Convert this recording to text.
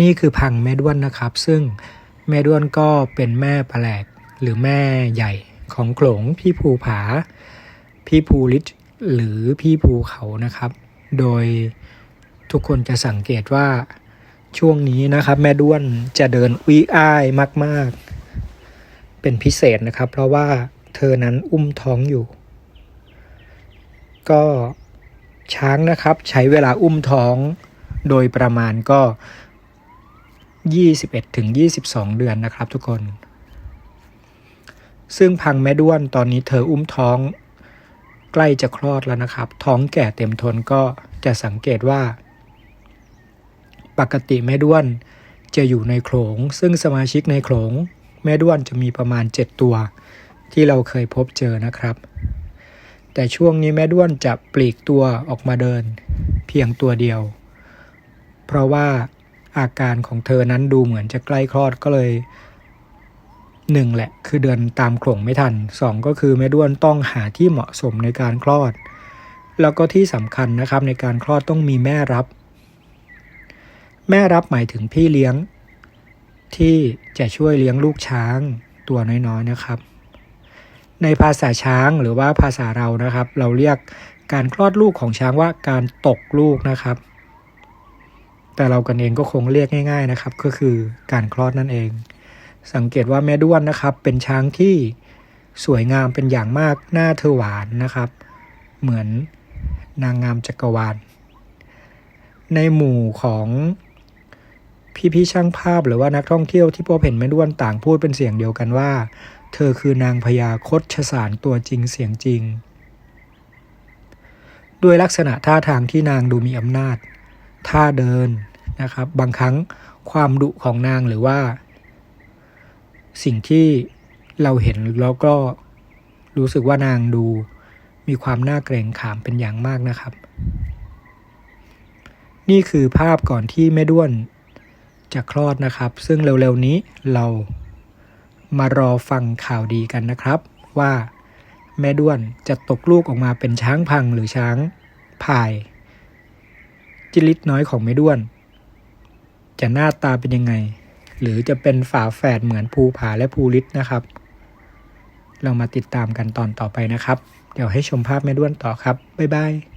นี่คือพังแม่ด้วนนะครับ ซึ่งแม่ด้วนก็เป็นแม่ปแปลกหรือแม่ใหญ่ของโขลงพี่ภูผา พี่ภูลิศหรือพี่ภูเขานะครับ โดยทุกคนจะสังเกตว่าช่วงนี้นะครับ แม่ด้วนจะเดินอุ้ยอ้ายมาก ๆ เป็นพิเศษนะครับ เพราะว่าเธอนั้นอุ้มท้องอยู่ ก็ช้างนะครับใช้เวลาอุ้มท้องโดยประมาณก็ 21ถึง22 เดือนนะครับทุกคน ซึ่งพังแม่ด้วนตอนนี้เธออุ้มท้อง ใกล้จะคลอดแล้วนะครับ ท้องแก่เต็มทนก็จะสังเกตว่า ปกติแม่ด้วนจะอยู่ในโขลง ซึ่งสมาชิกในโขลง แม่ด้วนจะมีประมาณ 7 ตัว ที่เราเคยพบเจอนะครับ แต่ช่วงนี้แม่ด้วนจะปลีกตัวออกมาเดิน เพียงตัวเดียว เพราะว่า อาการของเธอนั้นดูเหมือนจะใกล้คลอดก็เลยหนึ่งแหละ คือเดินตามโขลงไม่ทันสองก็คือแม่ด้วนต้องหาที่เหมาะสมในการคลอด แล้วก็ที่สำคัญนะครับในการคลอดต้องมีแม่รับ แม่รับหมายถึงพี่เลี้ยง ที่จะช่วยเลี้ยงลูกช้างตัวน้อยๆนะครับ ในภาษาช้างหรือว่าภาษาเรานะครับ เราเรียกการคลอดลูกของช้างว่าการตกลูกนะครับ แต่เรากันเองก็คงเรียกง่ายๆนะครับ ก็คือการคลอดนั่นเอง สังเกตว่าแม่ด้วนนะครับ เป็นช้างที่สวยงามเป็นอย่างมากหน้าเธอหวานนะครับ เหมือนนางงามจักรวาล ในหมู่ของพี่ๆช่างภาพหรือว่านักท่องเที่ยวที่พบเห็นแม่ด้วนต่างพูดเป็นเสียงเดียวกันว่า เธอคือนางพญาคดชสารตัวจริงเสียงจริง ด้วยลักษณะท่าทางที่นางดูมีอำนาจ ท่าเดินนะครับ บางครั้งความดุของนางหรือว่า สิ่งที่เราเห็นแล้วก็รู้สึกว่านางดูมีความน่าเกรงขามเป็นอย่างมากนะครับ นี่คือภาพก่อนที่แม่ด้วนจะคลอดนะครับ ซึ่งเร็วๆนี้เรามารอฟังข่าวดีกันนะครับ ว่าแม่ด้วนจะตกลูกออกมาเป็นช้างพังหรือช้างพาย จิลิตน้อยของแม่ด้วน จะหน้าตาเป็นยังไง หรือจะเป็นฝาแฝดเหมือนภูผาและภูริตนะครับ เรามาติดตามกันตอนต่อไปนะครับ เดี๋ยวให้ชมภาพแม่ด้วนต่อครับ บ๊ายบาย